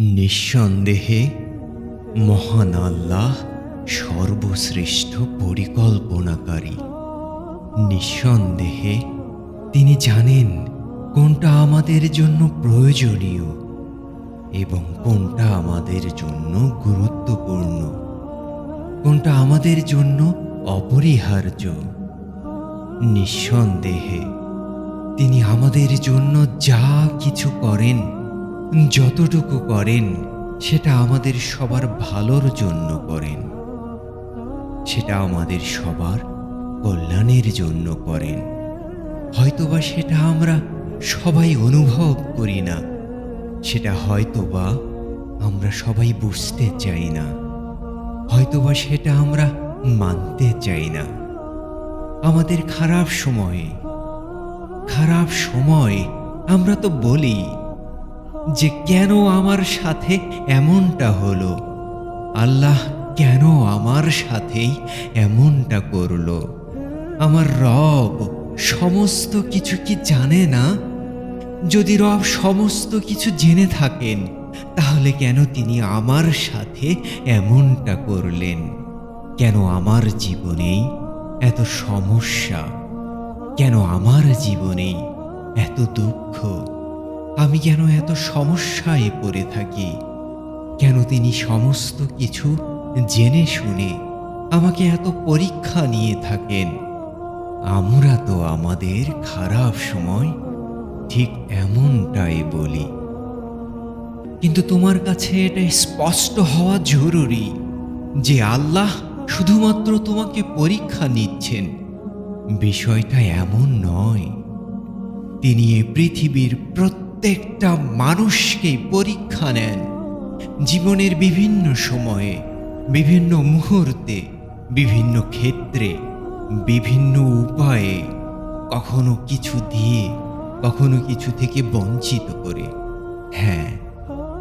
নিঃসন্দেহে মহান আল্লাহ সর্বশ্রেষ্ঠ পরিকল্পনাকারী। নিঃসন্দেহে তিনি জানেন কোনটা আমাদের জন্য প্রয়োজনীয় এবং কোনটা আমাদের জন্য গুরুত্বপূর্ণ। কোনটা আমাদের জন্য অপরিহার্য। নিঃসন্দেহে তিনি আমাদের জন্য যা কিছু করেন যতটুকু করেন, সেটা আমাদের সবার ভালোর জন্য করেন। সেটা আমাদের সবার কল্যাণের জন্য করেন। হয়তোবা সেটা আমরা সবাই অনুভব করি না। সেটা হয়তোবা আমরা সবাই বুঝতে চাই না। হয়তোবা সেটা আমরা মানতে চাই না। আমাদের খারাপ সময়ে, খারাপ সময় আমরা তো বলি যে কেন আমার সাথে এমনটা হলো? আল্লাহ কেন আমার সাথেই এমনটা করল? আমার রব সমস্ত কিছু কি জানে না? যদি রব সমস্ত কিছু জেনে থাকেন, তাহলে কেন তিনি আমার সাথে এমনটা করলেন? কেন আমার জীবনেই এত সমস্যা? কেন আমার জীবনেই এত দুঃখ? আমি কেন এত সমস্যায় পড়ে থাকি? কেন তিনি সমস্ত কিছু জেনে শুনে আমাকে এত পরীক্ষা নিয়ে থাকেন? আমরা তো আমাদের খারাপ সময় ঠিক এমনটাই বলি। কিন্তু তোমার কাছে এটা স্পষ্ট হওয়া জরুরি যে আল্লাহ শুধুমাত্র তোমাকে পরীক্ষা নিচ্ছেন। বিষয়টা এমন নয়। তিনি এ পৃথিবীর প্রত্যেকটা মানুষকেই পরীক্ষা নেন। জীবনের বিভিন্ন সময়ে, বিভিন্ন মুহূর্তে, বিভিন্ন ক্ষেত্রে, বিভিন্ন উপায়ে, কখনো কিছু দিয়ে, কখনো কিছু থেকে বঞ্চিত করে। হ্যাঁ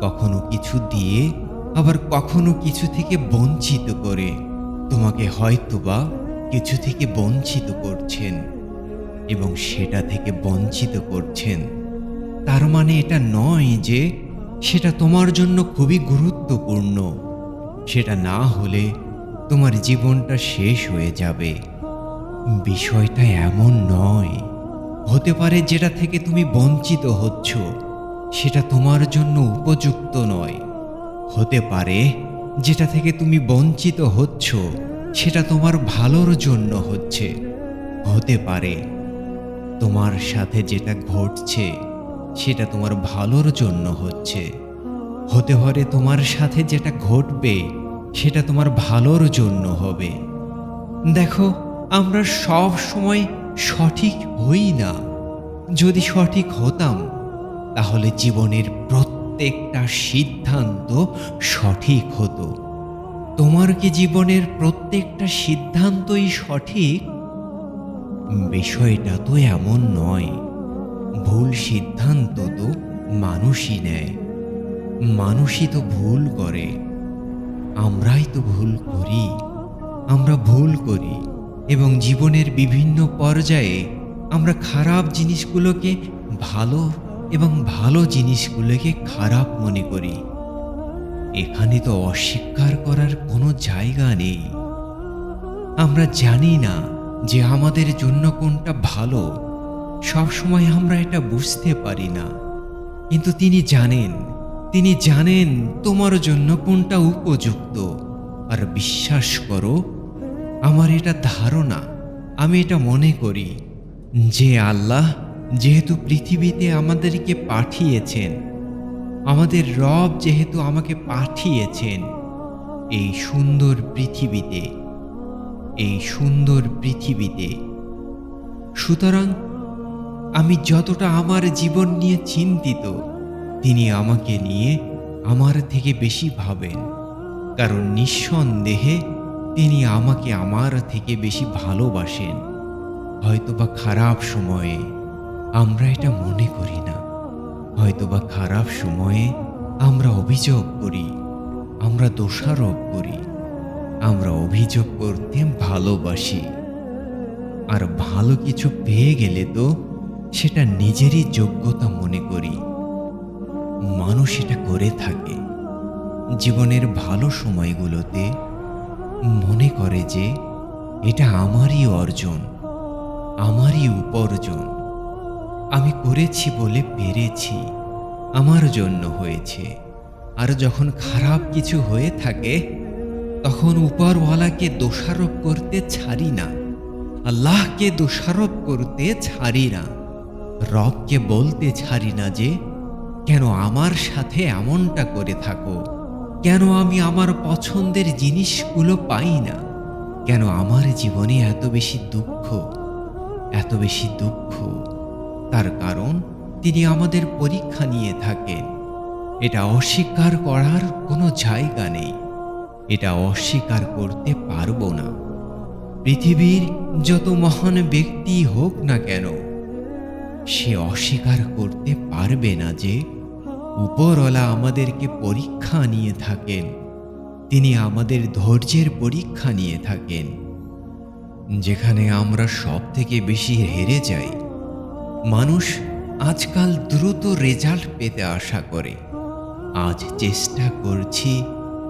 কখনো কিছু দিয়ে, আবার কখনো কিছু থেকে বঞ্চিত করে। তোমাকে হয়তোবা কিছু থেকে বঞ্চিত করছেন এবং সেটা থেকে বঞ্চিত করছেন। তার মানে এটা নয় যে সেটা তোমার জন্য খুবই গুরুত্বপূর্ণ। সেটা না হলে তোমার জীবনটা শেষ হয়ে যাবে। বিষয়টা এমন নয়। হতে পারে যেটা থেকে তুমি বঞ্চিত হচ্ছ, সেটা তোমার জন্য উপযুক্ত নয়। হতে পারে যেটা থেকে তুমি বঞ্চিত হচ্ছ, সেটা তোমার ভালোর জন্য হচ্ছে। হতে পারে তোমার সাথে যেটা ঘটছে সেটা তোমার ভালোর জন্য হচ্ছে। হতে পারে তোমার সাথে যেটা ঘটবে, সেটা তোমার ভালোর জন্য হবে। দেখো, আমরা সব সময় সঠিক হই না। যদি সঠিক হতাম, তাহলে জীবনের প্রত্যেকটা সিদ্ধান্ত সঠিক হতো। তোমার কি জীবনের প্রত্যেকটা সিদ্ধান্তই সঠিক? বিষয়টা তো এমন নয়। ভুল সিদ্ধান্ত তো মানুষই নেয়। মানুষই তো ভুল করে। আমরাই তো ভুল করি। আমরা ভুল করি এবং জীবনের বিভিন্ন পর্যায়ে আমরা খারাপ জিনিসগুলোকে ভালো এবং ভালো জিনিসগুলোকে খারাপ মনে করি। এখানে তো অস্বীকার করার কোনো জায়গা নেই। আমরা জানি না যে আমাদের জন্য কোনটা ভালো। সব সময় আমরা এটা বুঝতে পারি না। কিন্তু তিনি জানেন তিনি জানেন তোমার জন্য কোনটা উপযুক্ত। আর বিশ্বাস করো, আমার এটা ধারণা, আমি এটা মনে করি যে আল্লাহ যেহেতু পৃথিবীতে আমাদেরকে পাঠিয়েছেন, আমাদের রব যেহেতু আমাকে পাঠিয়েছেন, এই সুন্দর পৃথিবীতে, এই সুন্দর পৃথিবীতে। সুতরাং আমি যতটা আমার জীবন নিয়ে চিন্তিত, তিনি আমাকে নিয়ে আমার থেকে বেশি ভাবেন। কারণ নিঃসন্দেহে তিনি আমাকে আমার থেকে বেশি ভালোবাসেন। হয়তোবা খারাপ সময়ে আমরা এটা মনে করি না। হয়তোবা খারাপ সময়ে আমরা অভিযোগ করি, আমরা দোষারোপ করি, আমরা অভিযোগ করতে ভালোবাসি। আর ভালো কিছু পেয়ে গেলে তো সেটা নিজেরই যোগ্যতা মনে করি। মানুষ এটা করে থাকে। জীবনের ভালো সময়গুলোতে মনে করে যে এটা আমারই অর্জন, আমারই উপার্জন। আমি করেছি বলে পেরেছি, আমার জন্য হয়েছে। আর যখন খারাপ কিছু হয়ে থাকে, তখন উপরওয়ালাকে দোষারোপ করতে ছাড়ি না। আল্লাহকে দোষারোপ করতে ছাড়ি না। রবকে বলতে ছাড়ি না যে, কেন আমার সাথে এমনটা করে থাকো? কেন আমি আমার পছন্দের জিনিসগুলো পাই না? কেন আমার জীবনে এত বেশি দুঃখ? এত বেশি দুঃখ? তার কারণ তিনি আমাদের পরীক্ষা নিয়ে থাকেন। এটা অস্বীকার করার কোনো জায়গা নেই। এটা অস্বীকার করতে পারব না। পৃথিবীর যত মহান ব্যক্তি হোক না কেন সে অস্বীকার করতে পারবে না যে উপরওয়ালা আমাদেরকে পরীক্ষা নিয়ে থাকেন। তিনি আমাদের ধৈর্যের পরীক্ষা নিয়ে থাকেন। যেখানে আমরা সব থেকে বেশি হেরে যাই। মানুষ আজকাল দ্রুত রেজাল্ট পেতে আশা করে। আজ চেষ্টা করছি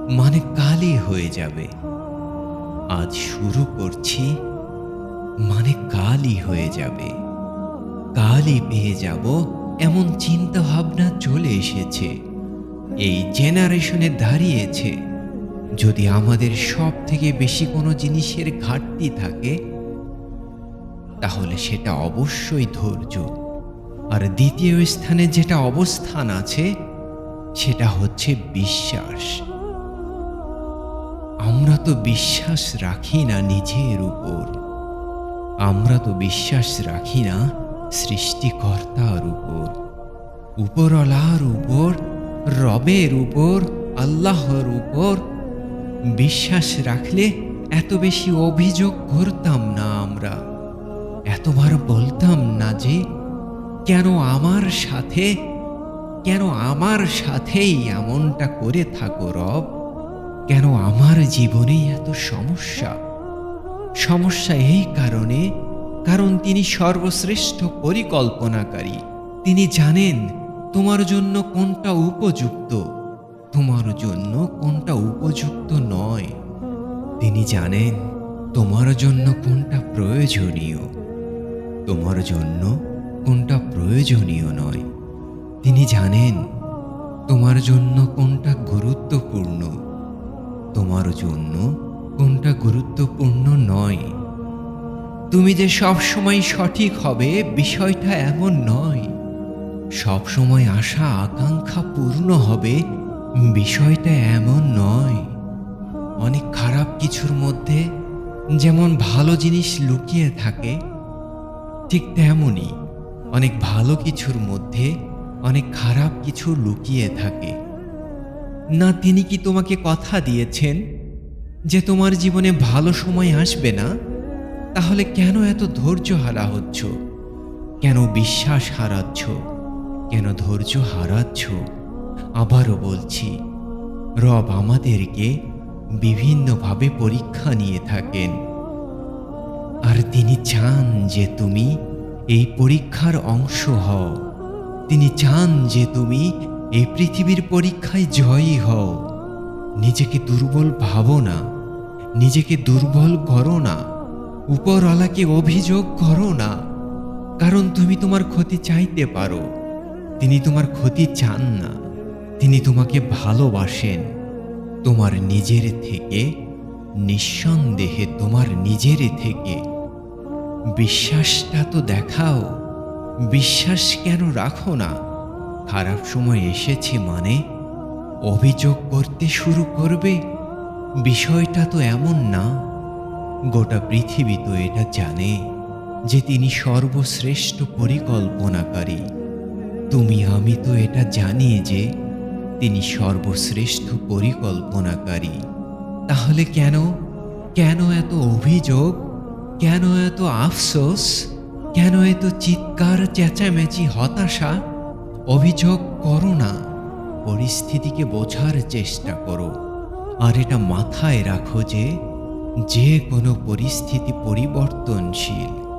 মানে কালই হয়ে যাবে। আজ শুরু করছি মানে কালই হয়ে যাবে। কালই পেয়ে যাব এমন চিন্তা ভাবনা চলে এসেছে। এই জেনারেশনে দাঁড়িয়েছে। যদি আমাদের সব থেকে বেশি কোনো জিনিসের ঘাটতি থাকে, তাহলে সেটা অবশ্যই ধৈর্য। আর দ্বিতীয় স্থানে যেটা অবস্থান আছে, সেটা হচ্ছে বিশ্বাস। আমরা তো বিশ্বাস রাখি না নিজের উপর। আমরা তো বিশ্বাস রাখি না সৃষ্টিকর্তার উপর উপরলার উপর, রবের উপর, আল্লাহর উপর বিশ্বাস রাখলে এত বেশি অভিযোগ করতাম না আমরা। এতবার বলতাম না যে, কেন আমার সাথে, কেন আমার সাথেই এমনটা করে থাকো রব? কেন আমার জীবনে এত সমস্যা? সমস্যা এই কারণে কারণ তিনি সর্বশ্রেষ্ঠ পরিকল্পনাকারী। তিনি জানেন তোমার জন্য কোনটা উপযুক্ত, তোমার জন্য কোনটা উপযুক্ত নয়। তিনি জানেন তোমার জন্য কোনটা প্রয়োজনীয়, তোমার জন্য কোনটা প্রয়োজনীয় নয়। তিনি জানেন তোমার জন্য কোনটা গুরুত্বপূর্ণ, তোমার জন্য কোনটা গুরুত্বপূর্ণ নয়। তুমি যে সব সময় সঠিক হবে, বিষয়টা এমন নয়। সব সময় আশা, আকাঙ্ক্ষা পূর্ণ হবে, বিষয়টা এমন নয়। অনেক খারাপ কিছুর মধ্যে যেমন ভালো জিনিস লুকিয়ে থাকে, ঠিক তেমনই অনেক ভালো কিছুর মধ্যে অনেক খারাপ কিছু লুকিয়ে থাকে। না, তিনি কি তোমাকে কথা দিয়েছেন যে তোমার জীবনে ভালো সময় আসবে না? তাহলে কেন এত ধৈর্য হারা হচ্ছ কেন বিশ্বাস হারাচ্ছ? কেন ধৈর্য হারাচ্ছ? আবারও বলছি, রব আমাদেরকে বিভিন্নভাবে পরীক্ষা নিয়ে থাকেন। আর তিনি চান যে তুমি এই পরীক্ষার অংশ হও। তিনি চান যে তুমি এই পৃথিবীর পরীক্ষায় জয়ী হও। নিজেকে দুর্বল ভাবো না। নিজেকে দুর্বল করো না। উপরওয়ালাকে অভিযোগ করো না, কারণ তুমি তোমার ক্ষতি চাইতে পারো। তিনি তোমার ক্ষতি চান না, তিনি তোমাকে ভালোবাসেন। তোমার নিজের থেকে, নিঃসন্দেহে তোমার নিজের থেকে। বিশ্বাসটা তো দেখাও, বিশ্বাস কেন রাখো না? খারাপ সময় এসেছে মানে অভিযোগ করতে শুরু করবে। বিষয়টা তো এমন না। গোটা পৃথিবী তো এটা জানে যে তিনি সর্বশ্রেষ্ঠ পরিকল্পনাকারী। তুমি, আমি তো এটা জানি যে তিনি সর্বশ্রেষ্ঠ পরিকল্পনাকারী। তাহলে কেন? কেন এত অভিযোগ? কেন এত আফসোস? কেন এত চিৎকার, চেঁচামেচি, হতাশা? অভিযোগ করো না। পরিস্থিতিকে বোঝার চেষ্টা করো। আর এটা মাথায় রাখো যে যে কোনো পরিস্থিতি পরিবর্তনশীল।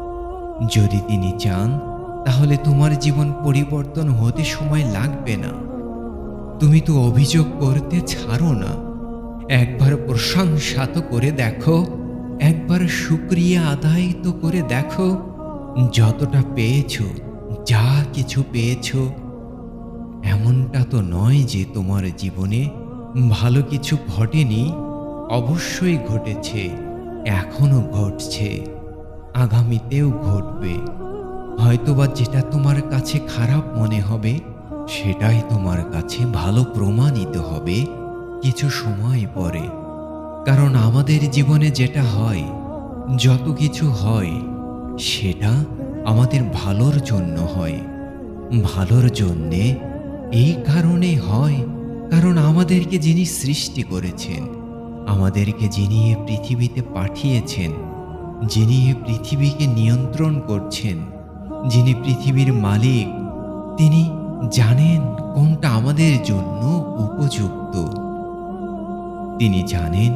যদি তিনি চান, তাহলে তোমার জীবন পরিবর্তন হতে সময় লাগবে না। তুমি তো অভিযোগ করতে ছাড়ো না। একবার প্রশংসা তো করে দেখো, একবার শুক্রিয়া আদায় তো করে দেখো, যতটা পেয়েছ, যা কিছু পেয়েছ। এমনটা তো নয় যে তোমার জীবনে ভালো কিছু ঘটেনি। অবশ্যই ঘটেছে, এখনও ঘটছে, আগামীতেও ঘটবে। হয়তোবা যেটা তোমার কাছে খারাপ মনে হবে, সেটাই তোমার কাছে ভালো প্রমাণিত হবে কিছু সময় পরে। কারণ আমাদের জীবনে যেটা হয়, যত কিছু হয়, সেটা আমাদের ভালোর জন্য হয়। ভালোর জন্যে এই কারণে হয়, কারণ আমাদেরকে যিনি সৃষ্টি করেছেন আমাদেরকে যিনি এ পৃথিবীতে পাঠিয়েছেন, যিনি এ পৃথিবীকে নিয়ন্ত্রণ করছেন, যিনি পৃথিবীর মালিক, তিনি জানেন কোনটা আমাদের জন্য উপযুক্ত। তিনি জানেন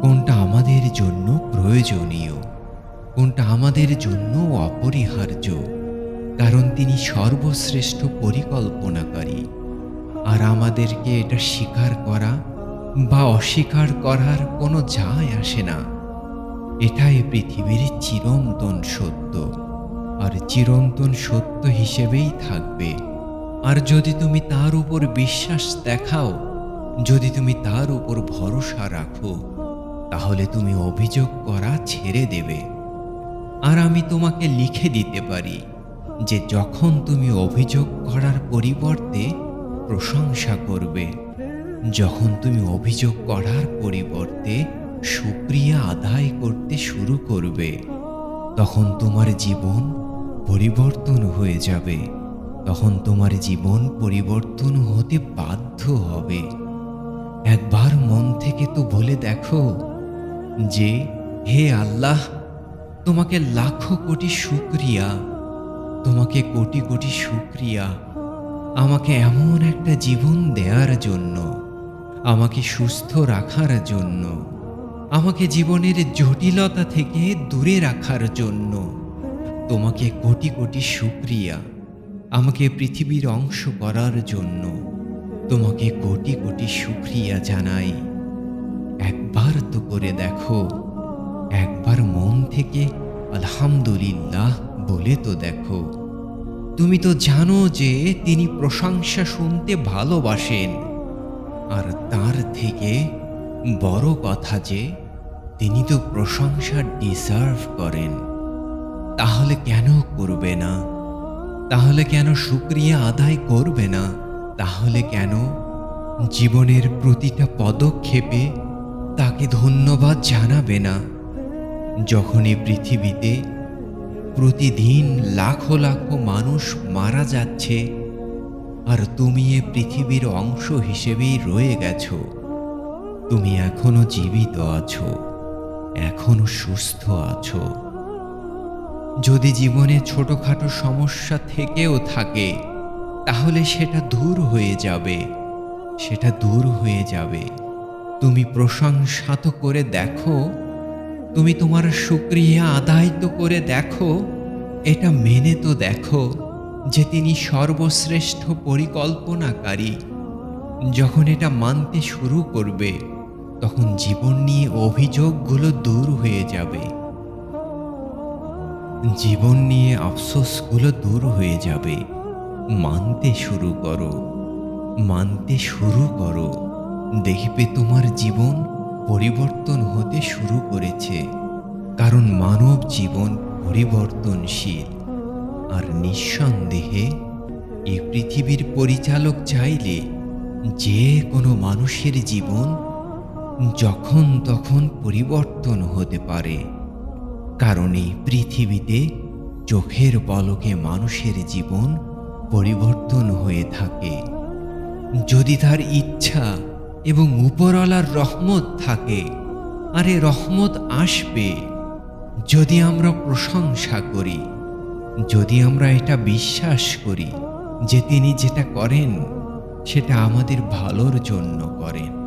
কোনটা আমাদের জন্য প্রয়োজনীয়, কোনটা আমাদের জন্য অপরিহার্য, কারণ তিনি সর্বশ্রেষ্ঠ পরিকল্পনাকারী। আর আমাদেরকে এটা স্বীকার করা বা অস্বীকার করার কোনো যায় আসে না। এটাই পৃথিবীর চিরন্তন সত্য। আর চিরন্তন সত্য হিসেবেই থাকবে। আর যদি তুমি তার উপর বিশ্বাস দেখাও, যদি তুমি তার উপর ভরসা রাখো, তাহলে তুমি অভিযোগ করা ছেড়ে দেবে। আর আমি তোমাকে লিখে দিতে পারি যে যখন তুমি অভিযোগ করার পরিবর্তে প্রশংসা করবে যখন তুমি অভিযোগ করার পরিবর্তে সুক্রিয়া আদায় করতে শুরু করবে, তখন তোমার জীবন পরিবর্তন হয়ে যাবে। তখন তোমার জীবন পরিবর্তন হতে বাধ্য হবে। একবার মন থেকে তো বলে দেখো যে, হে আল্লাহ, তোমাকে লাখো কোটি শুক্রিয়া তোমাকে কোটি কোটি শুক্রিয়া আমাকে এমন একটা জীবন দেওয়ার জন্য। আমাকে সুস্থ রাখার জন্য, আমাকে জীবনের জটিলতা থেকে দূরে রাখার জন্য। তোমাকে কোটি কোটি শুক্রিয়া। আমাকে পৃথিবীর অংশ করার জন্য। তোমাকে কোটি কোটি শুক্রিয়া জানাই। একবার তো করে দেখো, একবার মন থেকে আলহামদুলিল্লাহ বলে তো দেখো। তুমি তো জানো যে তিনি প্রশংসা শুনতে ভালোবাসেন। আর তার থেকে বড় কথা যে, তিনি তো প্রশংসা ডিসার্ভ করেন। তাহলে কেন করবে না? তাহলে কেন শুক্রিয়া আদায় করবে না? তাহলে কেন জীবনের প্রতিটা পদক্ষেপে তাকে ধন্যবাদ জানাবে না? যখন এই পৃথিবীতে প্রতিদিন লাখো লাখো মানুষ মারা যাচ্ছে আর তুমি এ পৃথিবীর অংশ হিসেবেই রয়ে গেছো। তুমি এখনও জীবিত আছো, এখনও সুস্থ আছো। যদি জীবনে ছোটখাটো সমস্যা থেকেও থাকে, তাহলে সেটা দূর হয়ে যাবে, সেটা দূর হয়ে যাবে। তুমি প্রশংসা তো করে দেখো, তুমি তোমার সুক্রিয়া আদায় তো করে দেখো, এটা মেনে তো দেখো। যে তিনি সর্বশ্রেষ্ঠ পরিকল্পনাকারী। যখন এটা মানতে শুরু করবে, তখন জীবন নিয়ে অভিযোগগুলো দূর হয়ে যাবে। জীবন নিয়ে আফসোসগুলো দূর হয়ে যাবে। মানতে শুরু করো, মানতে শুরু করো। দেখবে তোমার জীবন পরিবর্তন হতে শুরু করেছে। কারণ মানব জীবন পরিবর্তনশীল। আর নিঃসন্দেহে এই পৃথিবীর পরিচালক চাইলে যে কোনো মানুষের জীবন যখন তখন পরিবর্তন হতে পারে। কারণ এই পৃথিবীতে চোখের পলকে মানুষের জীবন পরিবর্তন হয়ে থাকে। যদি তার ইচ্ছা এবং উপরওয়ালার রহমত থাকে, আরে রহমত আসবে। যদি আমরা প্রশংসা করি যদি আমরা এটা বিশ্বাস করি যে তিনি যেটা করেন সেটা আমাদের ভালোর জন্য করেন।